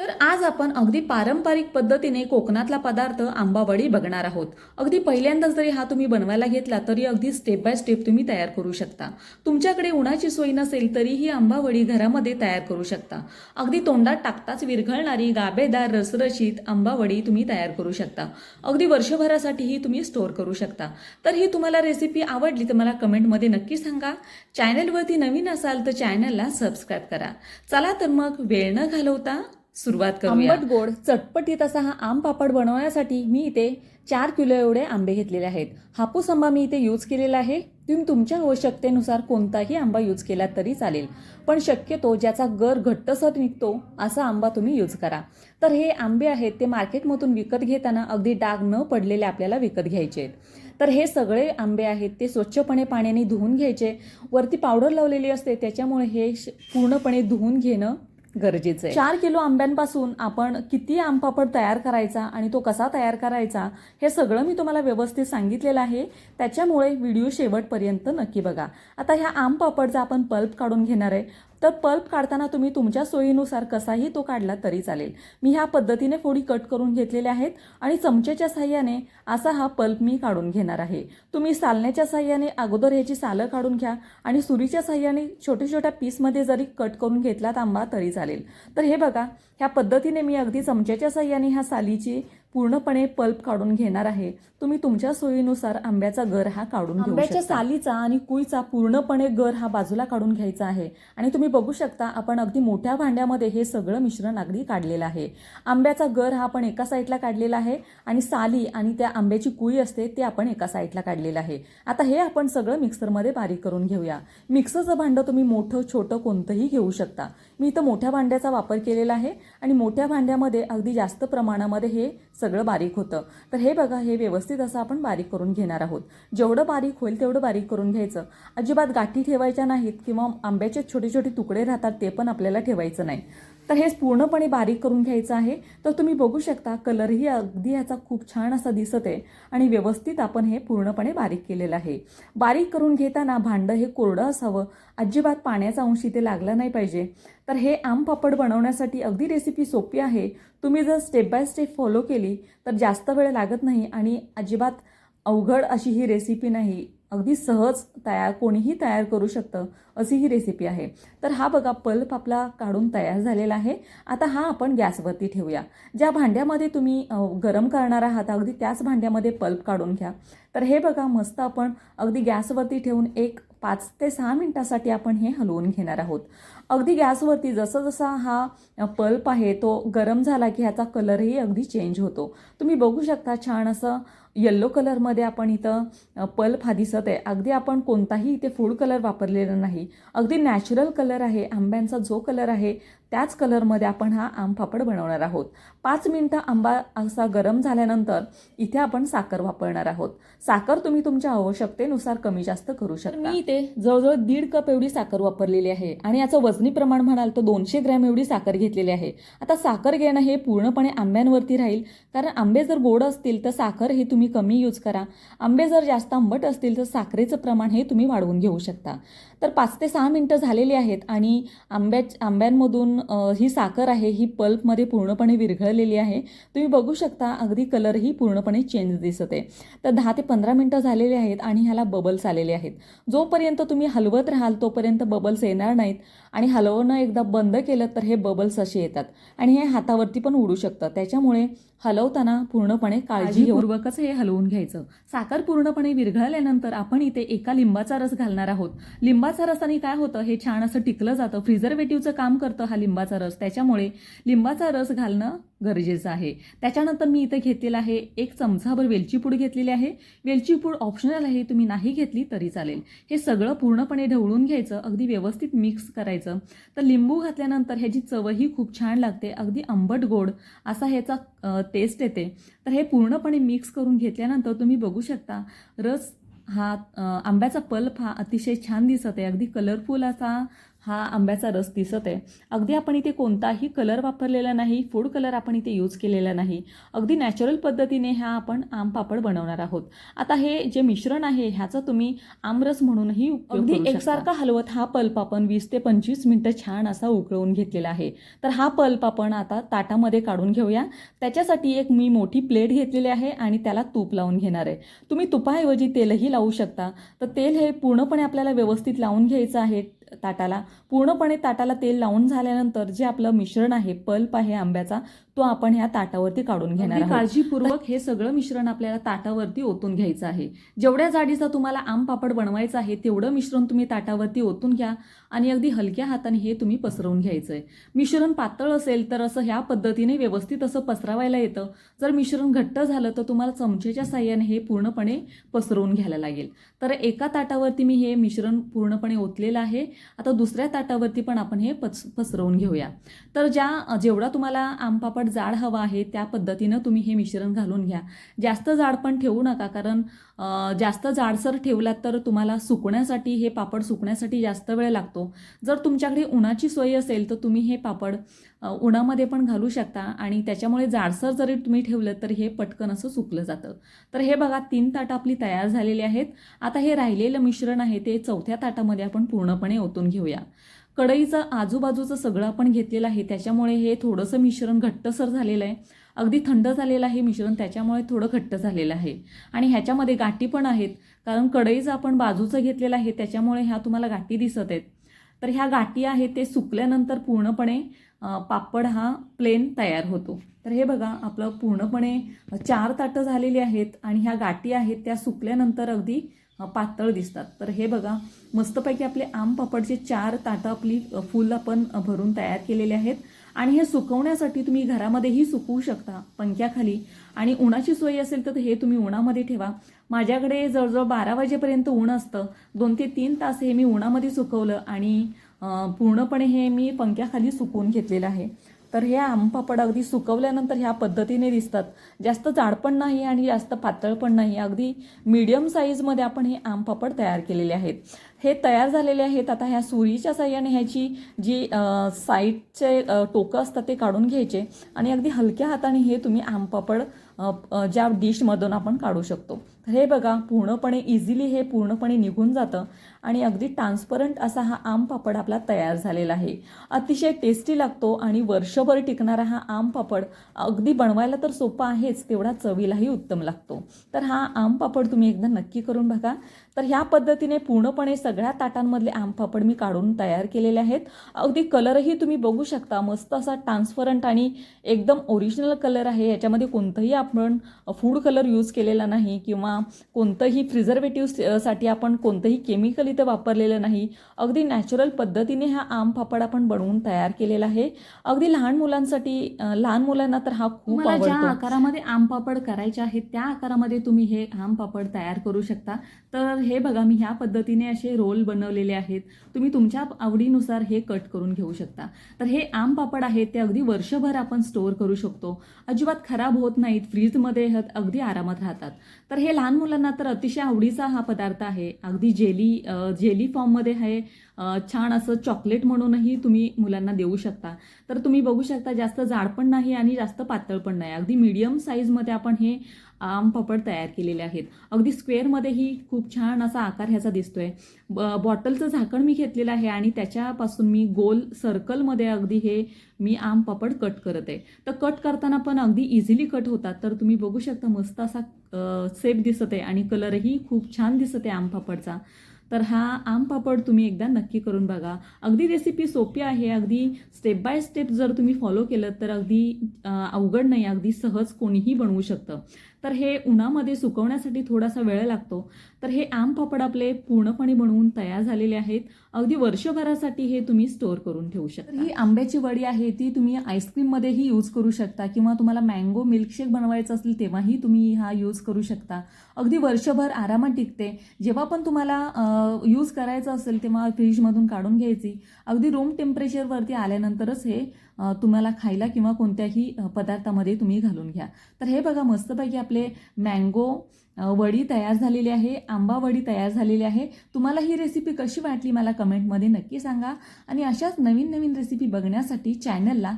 तर आज आपण अगदी पारंपरिक पद्धतीने कोकणातला पदार्थ आंबावडी बघणार आहोत. अगदी पहिल्यांदाच जरी हा तुम्ही बनवायला घेतला तरी अगदी स्टेप बाय स्टेप तुम्ही तयार करू शकता. तुमच्याकडे उन्हाची सोय नसेल तरी ही आंबावडी घरामध्ये तयार करू शकता. अगदी तोंडात टाकताच विरघळणारी गाबेदार रसरशीत आंबावडी तुम्ही तयार करू शकता. अगदी वर्षभरासाठीही तुम्ही स्टोअर करू शकता. तर ही तुम्हाला रेसिपी आवडली तर मला कमेंटमध्ये नक्की सांगा. चॅनलवरती नवीन असाल तर चॅनलला सबस्क्राईब करा. चला तर मग वेळ न घालवता सुरुवात करूया. आंबट गोड चटपटीत असा हा आम पापड बनवण्यासाठी मी इथे चार किलो एवढे आंबे घेतलेले आहेत. हापूस आंबा मी इथे यूज केलेला आहे. तुम्ही तुमच्या आवश्यकतेनुसार कोणताही आंबा यूज केला तरी चालेल. पण शक्यतो ज्याचा गर घट्टसर निघतो असा आंबा तुम्ही यूज करा. तर हे आंबे आहेत ते मार्केटमधून विकत घेताना अगदी डाग न पडलेले आपल्याला विकत घ्यायचे आहेत. तर हे सगळे आंबे आहेत ते स्वच्छपणे पाण्याने धुवून घ्यायचे. वरती पावडर लावलेली असते त्याच्यामुळे हे पूर्णपणे धुवून घेणं गरजेचं आहे. चार किलो आंब्यांपासून आपण किती आंबापड तयार करायचा आणि तो कसा तयार करायचा हे सगळं मी तुम्हाला व्यवस्थित सांगितलेलं आहे. त्याच्यामुळे व्हिडिओ शेवटपर्यंत नक्की बघा. आता ह्या आंबपापडचा आपण पल्प काढून घेणार आहे. तर पल्प काढताना तुम्ही तुमच्या सोयीनुसार कसाही तो काढला तरी चालेल. मी ह्या पद्धतीने फोडी कट करून घेतलेल्या आहेत आणि चमचेच्या साह्याने असा हा पल्प मी काढून घेणार आहे. तुम्ही सालण्याच्या साह्याने अगोदर ह्याची सालं काढून घ्या आणि सुरीच्या साह्याने छोट्या छोट्या पीसमध्ये जरी कट करून घेतलात आंबा तरी चालेल. तर हे बघा ह्या पद्धतीने मी अगदी चमच्याच्या साह्याने ह्या सालीची पूर्णपणे पल्प काढून घेणार आहे. तुम्ही तुमच्या सोयीनुसार आंब्याचा गर हा काढून घेऊ आंब्याच्या सालीचा आणि कुईचा पूर्णपणे गर हा बाजूला काढून घ्यायचा आहे. आणि तुम्ही बघू शकता आपण अगदी मोठ्या भांड्यामध्ये हे सगळं मिश्रण अगदी काढलेलं आहे. आंब्याचा गर हा आपण एका साईडला काढलेला आहे आणि साली आणि त्या आंब्याची कुई असते ते आपण एका साईडला काढलेलं आहे. आता हे आपण सगळं मिक्सरमध्ये बारीक करून घेऊया. मिक्सरचं भांडं तुम्ही मोठं छोटं कोणतंही घेऊ शकता. मी इथं मोठ्या भांड्याचा वापर केलेला आहे आणि मोठ्या भांड्यामध्ये अगदी जास्त प्रमाणामध्ये हे सगळं बारीक होतं. तर हे बघा हे व्यवस्थित असं आपण बारीक करून घेणार आहोत. जेवढं बारीक होईल तेवढं बारीक करून घ्यायचं. अजिबात गाठी ठेवायच्या नाहीत किंवा आंब्याचे छोटे छोटे तुकडे राहतात ते पण आपल्याला ठेवायचं नाही. तर हे पूर्णपणे बारीक करून घ्यायचं आहे. तर तुम्ही बघू शकता कलरही अगदी ह्याचा खूप छान असा दिसत आहे आणि व्यवस्थित आपण हे पूर्णपणे बारीक केलेलं आहे. बारीक करून घेताना भांडं हे कोरडं असावं. अजिबात पाण्याचा अंश इथे लागला नाही पाहिजे. तर हे आम पापड बनवण्यासाठी अगदी रेसिपी सोपी आहे. तुम्ही जर स्टेप बाय स्टेप फॉलो केली तर जास्त वेळ लागत नाही आणि अजिबात अवघड अशी ही रेसिपी नाही. अगदी सहज तयार कोणीही तयार करू शकतं अशी ही रेसिपी आहे. तर हा बघा पल्प आपला काढून तयार झालेला आहे. आता हा आपण गॅसवरती ठेवूया. ज्या भांड्यामध्ये तुम्ही गरम करणार आहात अगदी त्याच भांड्यामध्ये पल्प काढून घ्या. तर हे बघा मस्त आपण अगदी गॅसवरती ठेवून एक पाच ते सहा मिनटासाठी आपण हे हलवून घेणार आहोत. अगदी गॅसवरती जसं जसा हा पल्प आहे तो गरम झाला की ह्याचा कलरही अगदी चेंज होतो. तुम्ही बघू शकता छान असं येल्लो कलरमध्ये आपण इथं पल्प हा दिसत आहे. अगदी आपण कोणताही इथे फूड कलर वापरलेला नाही. अगदी नॅचरल कलर आहे आंब्यांचा जो कलर आहे त्याच कलरमध्ये आपण हा आम बनवणार आहोत. पाच मिनटं आंबा असा गरम झाल्यानंतर इथे आपण साखर वापरणार आहोत. साखर तुम्ही तुमच्या आवश्यकतेनुसार कमी जास्त करू शकता. मी इथे जवळजवळ दीड कप एवढी साखर वापरलेली आहे आणि याचं वजन प्रमाण म्हणाल तर दोनशे ग्रॅम एवढी साखर घेतलेली आहे. आता साखर घेणं हे पूर्णपणे आंब्यांवरती राहील. कारण आंबे जर गोड असतील तर साखर हे तुम्ही कमी यूज करा. आंबे जर जास्त आंबट असतील तर साखरेचं प्रमाण हे तुम्ही वाढवून घेऊ शकता. तर पाच ते सहा मिनटं झालेली आहेत आणि आंब्या आंब्यांमधून ही साखर आहे ही पल्पमध्ये पूर्णपणे विरघळलेली आहे. तुम्ही बघू शकता अगदी कलरही पूर्णपणे चेंज दिसत आहे. तर दहा ते पंधरा मिनटं झालेली आहेत आणि ह्याला बबल्स आलेले आहेत. जोपर्यंत तुम्ही हलवत राहाल तोपर्यंत बबल्स येणार नाहीत आणि हलवणं एकदा बंद केलं तर हे बबल्स असे येतात आणि हे हातावरती पण उडू शकतं. त्याच्यामुळे हलवताना पूर्णपणे काळजीपूर्वकच हे हलवून घ्यायचं. साखर पूर्णपणे विरघळल्यानंतर आपण इथे एका लिंबाचा रस घालणार आहोत. लिंबाचा रसाने काय होतं? हे छान असं टिकलं जातं. प्रिझर्वेटिव्हचं काम करतं हा लिंबाचा रस. त्याच्यामुळे लिंबाचा रस घालणं गरजेचं आहे. त्याच्यानंतर मी इथं घेतलेला आहे एक चमचाभर वेलची पूड घेतलेली आहे. वेलची पूड ऑप्शनल आहे तुम्ही नाही घेतली तरी चालेल. हे सगळं पूर्णपणे ढवळून घ्यायचं अगदी व्यवस्थित मिक्स करायचं. तर लिंबू घातल्यानंतर ह्याची चवही खूप छान लागते अगदी आंबट गोड असा ह्याचा टेस्ट येते. तर हे पूर्णपणे मिक्स करून घेतल्यानंतर तुम्ही बघू शकता रस हा आंब्याचा पल्प हा अतिशय छान दिसत आहे. अगदी कलरफुल असा हा आंब्याचा रस दिसत आहे. अगदी आपण इथे कोणताही कलर वापरलेला नाही फूड कलर आपण इथे यूज केलेला नाही. अगदी नॅचरल पद्धतीने हा आपण आम पापड बनवणार आहोत. आता हे जे मिश्रण आहे ह्याचा तुम्ही आमरस म्हणूनही अगदी. एकसारखा हलवत हा पल्प आपण वीस ते पंचवीस मिनिटं छान असा उकळवून घेतलेला आहे. तर हा पल्प आपण आता ताटामध्ये काढून घेऊया. त्याच्यासाठी एक मी मोठी प्लेट घेतलेली आहे आणि त्याला तूप लावून घेणार आहे. तुम्ही तुपाऐवजी तेलही लावू शकता. तर तेल हे पूर्णपणे आपल्याला व्यवस्थित लावून घ्यायचं आहे. ताटाला. पूर्णपणे ताटाला तेल लावून झाल्यानंतर जे आपलं मिश्रण आहे पल्प आहे आंब्याचा तो आपण ह्या ताटावरती काढून घेणार काळजीपूर्वक हे सगळं मिश्रण आपल्याला ताटावरती ओतून घ्यायचं आहे. जेवढ्या जाडीचा तुम्हाला आम पापड बनवायचं आहे तेवढं मिश्रण तुम्ही ताटावरती ओतून घ्या आणि अगदी हलक्या हाताने हे तुम्ही पसरवून घ्यायचं आहे. मिश्रण पातळ असेल तर असं ह्या पद्धतीने व्यवस्थित असं पसरवायला येतं. जर मिश्रण घट्ट झालं तर तुम्हाला चमचेच्या साह्याने हे पूर्णपणे पसरवून घ्यायला लागेल. तर एका ताटावरती मी हे मिश्रण पूर्णपणे ओतलेलं आहे. आता दुसऱ्या ताटावरती पण आपण हे पस पसरवून घेऊया. तर ज्या जेवढा तुम्हाला आमपापड जाड हवा आहे त्या पद्धतीनं तुम्ही हे मिश्रण घालून घ्या. जास्त जाड पण ठेवू नका कारण जास्त जाडसर ठेवलात तर तुम्हाला सुकण्यासाठी हे पापड सुकण्यासाठी जास्त वेळ लागतो. जर तुमच्याकडे उन्हाची सोय असेल तर तुम्ही हे पापड उन्हामध्ये पण घालू शकता आणि त्याच्यामुळे जाडसर जरी तुम्ही ठेवलं तर हे पटकन असं सुकलं जातं. तर हे बघा तीन ताटं आपली तयार झालेली आहेत. आता हे राहिलेलं मिश्रण आहे ते चौथ्या ताटामध्ये आपण पूर्णपणे ओतून घेऊया. कढईचं आजूबाजूचं सगळं आपण घेतलेलं आहे त्याच्यामुळे हे थोडंसं मिश्रण घट्टसर झालेलं आहे. अगदी थंड झालेलं आहे मिश्रण त्याच्यामुळे थोडं घट्ट झालेलं आहे. आणि ह्याच्यामध्ये गाठी पण आहेत कारण कढईचं आपण बाजूचं घेतलेलं आहे त्याच्यामुळे ह्या तुम्हाला गाठी दिसत आहेत. तर ह्या गाठी आहेत ते सुकल्यानंतर पूर्णपणे पापड हा प्लेन तयार होतो. तर हे बघा आपलं पूर्णपणे चार ताटं झालेली आहेत आणि ह्या गाठी आहेत त्या सुकल्यानंतर अगदी पातळ दिसतात. तर हे बघा मस्तपैकी आपले आम पापडचे चार ताटं आपली फुल आपण भरून तयार केलेले आहेत. आणि हे सुकवण्यासाठी तुम्ही घरामध्येही सुकवू शकता पंख्याखाली. आणि उन्हाची सोय असेल तर हे तुम्ही उन्हामध्ये ठेवा. माझ्याकडे जवळजवळ बारा वाजेपर्यंत ऊन असतं. दोन ते तीन तास हे मी उन्हामध्ये सुकवलं आणि पूर्णपणे हे मी पंख्याखाली सुकवून घेतलेलं आहे. तर हे आमपापड अगदी सुकवल्यानंतर ह्या पद्धतीने दिसतात. जास्त जाड पण नाही आणि जास्त पातळ पण नाही. अगदी मीडियम साईजमध्ये आपण हे आमपापड तयार केलेले आहेत. हे तयार झालेले आहेत. आता ह्या सुरीच्या साह्याने ह्याची जी साईडचे टोकं असतात ते काढून घ्यायचे आणि अगदी हलक्या हाताने हे तुम्ही आमपापड ज्या डिशमधून आपण काढू शकतो. हे बघा पूर्णपणे इझिली हे पूर्णपणे निघून जातं आणि अगदी ट्रान्सपरंट असा हा आम पापड आपला तयार झालेला आहे. अतिशय टेस्टी लागतो आणि वर्षभर टिकणारा हा आम पापड अगदी बनवायला तर सोपा आहेच तेवढा चवीलाही उत्तम लागतो. तर हा आम पापड तुम्ही एकदा नक्की करून बघा. तर ह्या पद्धतीने पूर्णपणे सगळ्या ताटांमधले आम पापड मी काढून तयार केलेले आहेत. अगदी कलरही तुम्ही बघू शकता मस्त असा ट्रान्सपरंट आणि एकदम ओरिजिनल कलर आहे. याच्यामध्ये कोणतंही आपण फूड कलर यूज केलेला नाही किंवा कोणतंही प्रिझर्वेटिव्हसाठी आपण कोणतंही केमिकल इथं वापरलेलं नाही. अगदी नॅचरल पद्धतीने हा आम पापड आपण बनवून तयार केलेला आहे. अगदी लहान मुलांसाठी लहान मुलांना तर हा खूप ज्या आकारामध्ये आम पापड करायचे आहेत त्या आकारामध्ये तुम्ही हे आम पापड तयार करू शकता. तर हे बघा मी ह्या पद्धतीने असे रोल बनवलेले आहेत. तुम्ही तुमच्या आवडीनुसार हे कट करून घेऊ शकता. तर हे आम पापड आहेत ते अगदी वर्षभर आपण स्टोअर करू शकतो. अजिबात खराब होत नाहीत फ्रीजमध्ये अगदी आरामात राहतात. तर हे लहान मुलांना तर अतिशय आवडीचा हा पदार्थ आहे. अगदी जेली जेली फॉर्ममध्ये आहे. छान असं चॉकलेट म्हणूनही तुम्ही मुलांना देऊ शकता. तर तुम्ही बघू शकता जास्त जाड पण नाही आणि जास्त पातळ पण नाही. अगदी मीडियम साईजमध्ये आपण हे आम पापड तयार केलेले आहेत. अगदी स्क्वेअरमध्येही खूप छान असा आकार ह्याचा दिसतोय. ब- बॉटलचं झाकण मी घेतलेलं आहे आणि त्याच्यापासून मी गोल सर्कलमध्ये अगदी हे मी आम पापड कट करत आहे. तर कट करताना पण अगदी इझिली कट होतात. तर तुम्ही बघू शकता मस्त असा सेप दिसत आहे आणि कलरही खूप छान दिसत आहे आम पापडचा. तर हा आम पापड तुम्ही एकदा नक्की करून बघा. अगदी रेसिपी सोपी आहे अगदी स्टेप बाय स्टेप जर तुम्ही फॉलो केलं तर अगदी अवघड नाही अगदी सहज कोणीही बनवू शकतं. तर हे उन्हामध्ये सुकवण्यासाठी थोडासा वेळ लागतो. तर हे आम पापड आपले पूर्णपणे बनवून तयार झालेले आहेत. अगदी वर्षभरासाठी हे तुम्ही स्टोअर करून ठेवू शकता. ही आंब्याची वडी आहे ती तुम्ही आईस्क्रीममध्येही यूज करू शकता किंवा तुम्हाला मँगो मिल्कशेक बनवायचं असेल तेव्हाही तुम्ही हा यूज करू शकता. अगदी वर्षभर आरामात टिकते. जेव्हा पण तुम्हाला यूज करायचं असेल तेव्हा फ्रीजमधून काढून घ्यायची. अगदी रूम टेम्परेचरवरती आल्यानंतरच हे तुम्हाला खायला किंवा कोणत्याही पदार्थामध्ये तुम्ही घालून घ्या. तर हे बघा मस्तपैकी आपले मँगो वडी तयार झालेली आहे आंबा वडी तयार झालेली आहे. तुम्हाला ही रेसिपी कशी वाटली मला कमेंटमध्ये नक्की सांगा. आणि अशाच नवीन नवीन रेसिपी बघण्यासाठी चॅनलला